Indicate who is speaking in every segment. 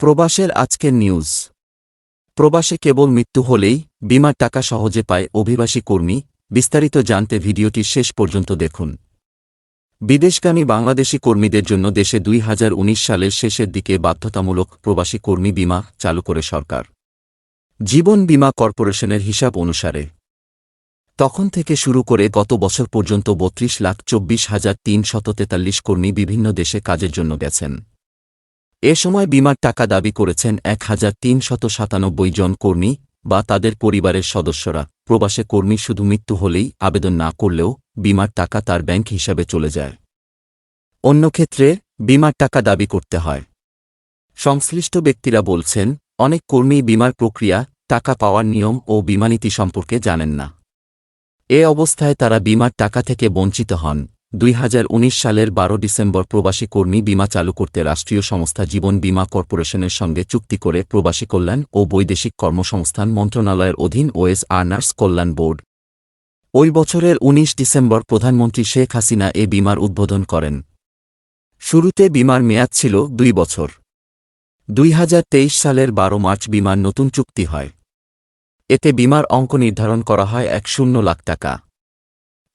Speaker 1: প্রবাসের আজকের নিউজ। প্রবাসে কেবল মৃত্যু হলেই বিমার টাকা সহজে পায় অভিবাসী কর্মী, বিস্তারিত জানতে ভিডিওটি শেষ পর্যন্ত দেখুন। বিদেশগামী বাংলাদেশি কর্মীদের জন্য দেশে দুই হাজার উনিশ সালের শেষের দিকে বাধ্যতামূলক প্রবাসী কর্মী বিমা চালু করে সরকার। জীবন বীমা কর্পোরেশনের হিসাব অনুসারে। তখন থেকে শুরু করে গত বছর পর্যন্ত বত্রিশ লাখ চব্বিশ হাজার তিনশত তেতাল্লিশ কর্মী বিভিন্ন দেশে কাজের জন্য গেছেন। এ সময় বিমার টাকা দাবি করেছেন এক হাজার তিনশত সাতানব্বই জন কর্মী বা তাদের পরিবারের সদস্যরা। প্রবাসে কর্মী শুধু মৃত্যু হলেই আবেদন না করলেও বিমার টাকা তার ব্যাংক হিসাবে চলে যায়। অন্য ক্ষেত্রে বিমার টাকা দাবি করতে হয়। সংশ্লিষ্ট ব্যক্তিরা বলছেন, অনেক কর্মী বিমার প্রক্রিয়া, টাকা পাওয়ার নিয়ম ও বিমানীতি সম্পর্কে জানেন না। এ অবস্থায় তারা বিমার টাকা থেকে বঞ্চিত হন। দুই হাজার উনিশ সালের বারো ডিসেম্বর প্রবাসী কর্মী বিমা চালু করতে রাষ্ট্রীয় সংস্থা জীবন বীমা কর্পোরেশনের সঙ্গে চুক্তি করে প্রবাসী কল্যাণ ও বৈদেশিক কর্মসংস্থান মন্ত্রণালয়ের অধীন ওএস আর্নার্স কল্যাণ বোর্ড। ওই বছরের ১৯ ডিসেম্বর প্রধানমন্ত্রী শেখ হাসিনা এ বিমার উদ্বোধন করেন। শুরুতে বিমার মেয়াদ ছিল দুই বছর। দুই হাজার তেইশ সালের বারো মার্চ বিমার নতুন চুক্তি হয়। এতে বিমার অঙ্ক নির্ধারণ করা হয় এক শূন্য লাখ টাকা।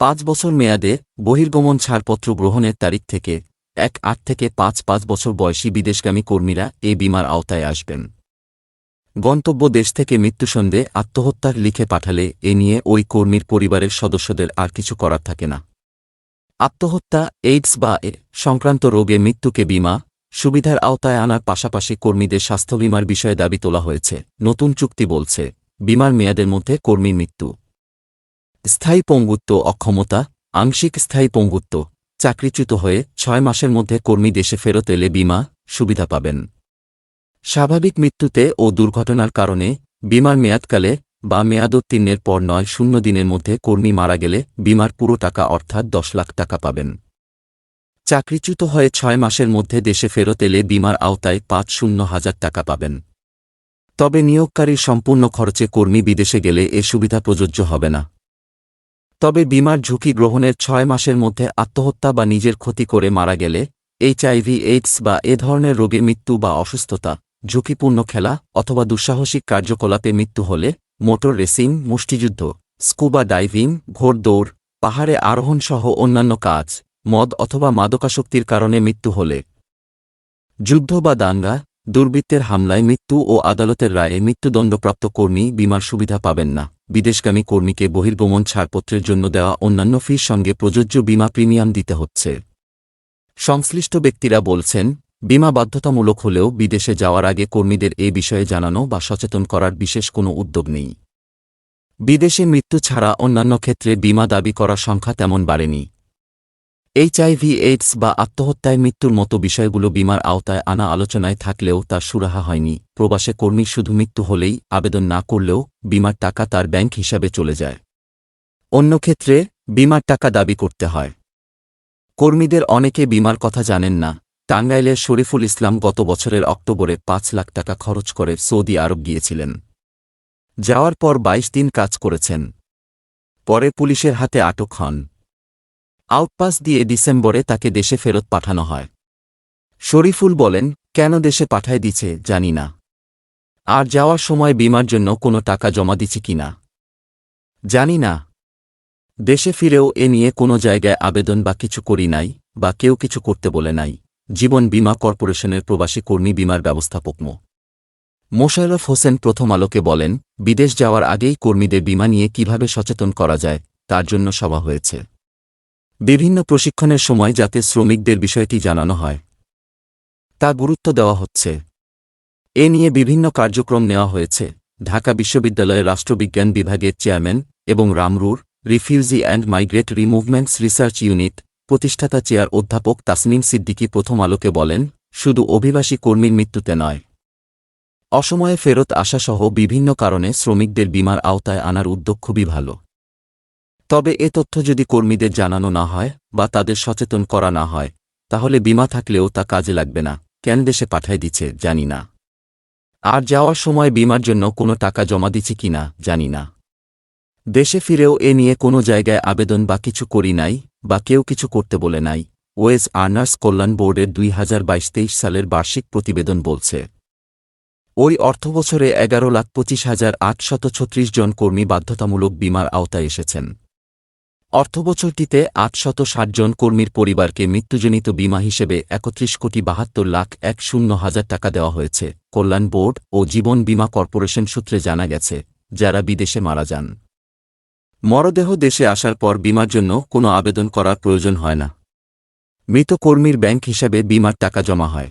Speaker 1: পাঁচ বছর মেয়াদে বহির্গমন ছাড়পত্র গ্রহণের তারিখ থেকে এক আট থেকে পাঁচ পাঁচ বছর বয়সী বিদেশগামী কর্মীরা এ বিমার আওতায় আসবেন। গন্তব্য দেশ থেকে মৃত্যুসন্ধে আত্মহত্যার লিখে পাঠালে এ নিয়ে ওই কর্মীর পরিবারের সদস্যদের আর কিছু করার থাকে না। আত্মহত্যা, এইডস বা এ সংক্রান্ত রোগে মৃত্যুকে বিমা সুবিধার আওতায় আনার পাশাপাশি কর্মীদের স্বাস্থ্য বিমার বিষয়ে দাবি তোলা হয়েছে। নতুন চুক্তি বলছে, বিমার মেয়াদের মধ্যে কর্মীর মৃত্যু। স্থায়ী পঙ্গুত্ব অক্ষমতা, আংশিক স্থায়ী পঙ্গুত্ব, চাকরিচ্যুত হয়ে ছয় মাসের মধ্যে কর্মী দেশে ফেরত এলে বিমা সুবিধা পাবেন। স্বাভাবিক মৃত্যুতে ও দুর্ঘটনার কারণে বিমার মেয়াদকালে বা মেয়াদোত্তীর্ণের পর নয় শূন্য দিনের মধ্যে কর্মী মারা গেলে বিমার পুরো টাকা অর্থাৎ দশ লাখ টাকা পাবেন। চাকরিচ্যুত হয়ে ছয় মাসের মধ্যে দেশে ফেরত এলে বিমার আওতায় পাঁচ শূন্য হাজার টাকা পাবেন। তবে নিয়োগকারীর সম্পূর্ণ খরচে কর্মী বিদেশে গেলে এ সুবিধা প্রযোজ্য হবে না। তবে বিমার ঝুঁকি গ্রহণের ছয় মাসের মধ্যে আত্মহত্যা বা নিজের ক্ষতি করে মারা গেলে এইচআইভি এইডস বা এ ধরনের রোগে মৃত্যু বা অসুস্থতা, ঝুঁকিপূর্ণ খেলা অথবা দুঃসাহসিক কার্যকলাপে মৃত্যু হলে মোটর রেসিং, মুষ্টিযুদ্ধ, স্কুবা ডাইভিং ঘোড়দৌড় পাহাড়ে আরোহণ সহ অন্যান্য কাজ, মদ অথবা মাদকাশক্তির কারণে মৃত্যু হলে। যুদ্ধ বা দাঙ্গা, দুর্বৃত্তের হামলায় মৃত্যু ও আদালতের রায়ে মৃত্যুদণ্ডপ্রাপ্ত কর্মী বিমার সুবিধা পাবেন না। বিদেশগামী কর্মীকে বহির্গমন ছাড়পত্রের জন্য দেওয়া অন্যান্য ফির সঙ্গে প্রযোজ্য বিমা প্রিমিয়াম দিতে হচ্ছে। সংশ্লিষ্ট ব্যক্তিরা বলছেন, বিমা বাধ্যতামূলক হলেও বিদেশে যাওয়ার আগে কর্মীদের এ বিষয়ে জানানো বা সচেতন করার বিশেষ কোনো উদ্যোগ নেই। বিদেশে মৃত্যু ছাড়া অন্যান্য ক্ষেত্রে বিমা দাবি করার সংখ্যা তেমন বাড়েনি। এইচআইভি এইডস বা আত্মহত্যায় মৃত্যুর মতো বিষয়গুলো বিমার আওতায় আনা আলোচনায় থাকলেও তার সুরাহা হয়নি। প্রবাসে কর্মী শুধু মৃত্যু হলেই আবেদন না করলেও বিমার টাকা তার ব্যাংক হিসাবে চলে যায়। অন্য ক্ষেত্রে বিমার টাকা দাবি করতে হয়। কর্মীদের অনেকে বিমার কথা জানেন না। টাঙ্গাইলের শরীফুল ইসলাম গত বছরের অক্টোবরে পাঁচ লাখ টাকা খরচ করে সৌদি আরব গিয়েছিলেন। যাওয়ার পর ২২ দিন কাজ করেছেন। পরে পুলিশের হাতে আটক হন। আউটপাস দিয়ে ডিসেম্বরে তাকে দেশে ফেরত পাঠানো হয়। শরীফুল বলেন, কেন দেশে পাঠায় দিছে, জানি না। আর যাওয়ার সময় বিমার জন্য কোনো টাকা জমা দিছি কিনা জানি না। দেশে ফিরেও এ নিয়ে কোনো জায়গায় আবেদন বা কিছু করি নাই, বা কেউ কিছু করতে বলে নাই। জীবন বীমা কর্পোরেশনের প্রবাসী কর্মী বিমার ব্যবস্থাপক মো. মোশাররফ হোসেন প্রথম আলোকে বলেন, বিদেশ যাওয়ার আগেই কর্মীদের বিমা নিয়ে কীভাবে সচেতন করা যায়, তার জন্য সভা হয়েছে। বিভিন্ন প্রশিক্ষণের সময় যাতে শ্রমিকদের বিষয়টি জানানো হয়। তা গুরুত্ব দেওয়া হচ্ছে। এ নিয়ে বিভিন্ন কার্যক্রম নেওয়া হয়েছে। ঢাকা বিশ্ববিদ্যালয়ের রাষ্ট্রবিজ্ঞান বিভাগের চেয়ারম্যান এবং রামরুর, refugee and migratory movements research unit, প্রতিষ্ঠাতা চেয়ার অধ্যাপক তাসনিম সিদ্দিকী প্রথম আলোকে বলেন, শুধু অভিবাসী কর্মীর মৃত্যুতে নয়। অসময়ে ফেরত আসাসহ বিভিন্ন কারণে শ্রমিকদের বিমার আওতায় আনার উদ্যোগ খুবই ভালো। তবে এ তথ্য যদি কর্মীদের জানানো না হয় বা তাদের সচেতন করা না হয়, তাহলে বিমা থাকলেও তা কাজে লাগবে না। কেন দেশে পাঠায় দিচ্ছে, জানি না। আর যাওয়ার সময় বিমার জন্য কোনো টাকা জমা দিচ্ছি কিনা জানি না। দেশে ফিরেও এ নিয়ে কোনো জায়গায় আবেদন বা কিছু করি নাই, বা কেউ কিছু করতে বলে নাই, ওয়েজ আর্নার্স কল্যাণ বোর্ডের দুই হাজার বাইশ তেইশ সালের বার্ষিক প্রতিবেদন বলছে। ওই অর্থবছরে এগারো লাখ পঁচিশ হাজার আটশত ছত্রিশ জন কর্মী বাধ্যতামূলক বিমার আওতায় এসেছেন। অর্থবছরটিতে আটশত জন কর্মীর পরিবারকে মৃত্যুজনিত বীমা হিসেবে একত্রিশ কোটি বাহাত্তর লাখ এক শূন্য হাজার টাকা দেওয়া হয়েছে, কল্যাণ বোর্ড ও জীবন বীমা কর্পোরেশন সূত্রে জানা গেছে, যারা বিদেশে মারা যান। মরদেহ দেশে আসার পর বিমার জন্য কোনো আবেদন করার প্রয়োজন হয় না। মৃত কর্মীর ব্যাংক হিসাবে বীমার টাকা জমা হয়।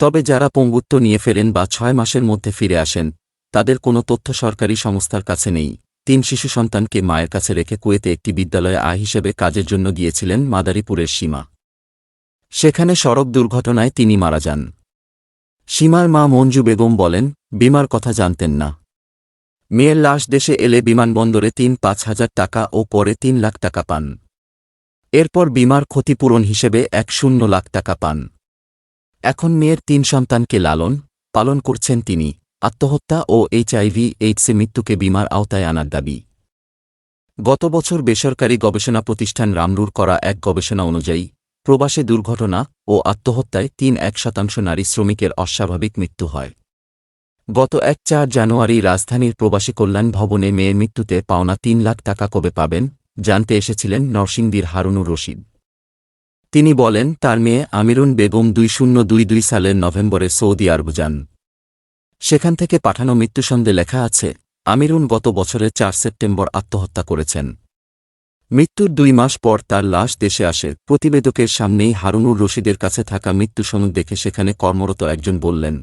Speaker 1: তবে যারা পঙ্গুত্ব নিয়ে ফেরেন বা ছয় মাসের মধ্যে ফিরে আসেন, তাদের কোনো তথ্য সরকারি সংস্থার কাছে নেই। তিন শিশু সন্তানকে মায়ের কাছে রেখে কুয়েতে একটি বিদ্যালয়ে আয় হিসেবে কাজের জন্য গিয়েছিলেন মাদারীপুরের সীমা। সেখানে সড়ক দুর্ঘটনায় তিনি মারা যান। সীমার মা মঞ্জু বেগম বলেন, বিমার কথা জানতেন না। মেয়ের লাশ দেশে এলে বিমানবন্দরে তিন পাঁচ হাজার টাকা ও পরে তিন লাখ টাকা পান। এরপর বিমার ক্ষতিপূরণ হিসেবে এক শূন্য লাখ টাকা পান। এখন মেয়ের তিন সন্তানকে লালন পালন করছেন তিনি। আত্মহত্যা ও এইচআইভি এইডসে মৃত্যুকে বিমার আওতায় আনার দাবি। গত বছর বেসরকারি গবেষণা প্রতিষ্ঠান রামরুর করা এক গবেষণা অনুযায়ী, প্রবাসে দুর্ঘটনা ও আত্মহত্যায় তিন এক শতাংশ নারী শ্রমিকের অস্বাভাবিক মৃত্যু হয়। গত এক চার জানুয়ারি রাজধানীর প্রবাসী কল্যাণ ভবনে মেয়ের মৃত্যুতে পাওনা তিন লাখ টাকা কবে পাবেন, জানতে এসেছিলেন নরসিংদীর হারুনুর রশিদ। তিনি বলেন, তার মেয়ে আমিরুন বেগম দুই শূন্য দুই দুই সালের নভেম্বরে সৌদি আরব যান। সেখান থেকে পাঠানো মৃত্যুসন্দে লেখা আছে, আমিরুন গত বছরের চার সেপ্টেম্বর আত্মহত্যা করেছেন। মৃত্যুর দুই মাস পর তার লাশ দেশে আসে। প্রতিবেদকের সামনেই হারুনুর রশিদের কাছে থাকা মৃত্যুসনদ দেখে সেখানে কর্মরত একজন বললেন,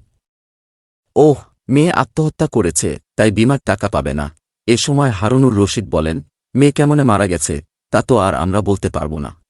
Speaker 1: ওহ, মেয়ে আত্মহত্যা করেছে, তাই বিমার টাকা পাবে না। এ সময় হারুনুর রশিদ বলেন, মেয়ে কেমনে মারা গেছে, তা তো আর আমরা বলতে পারব না।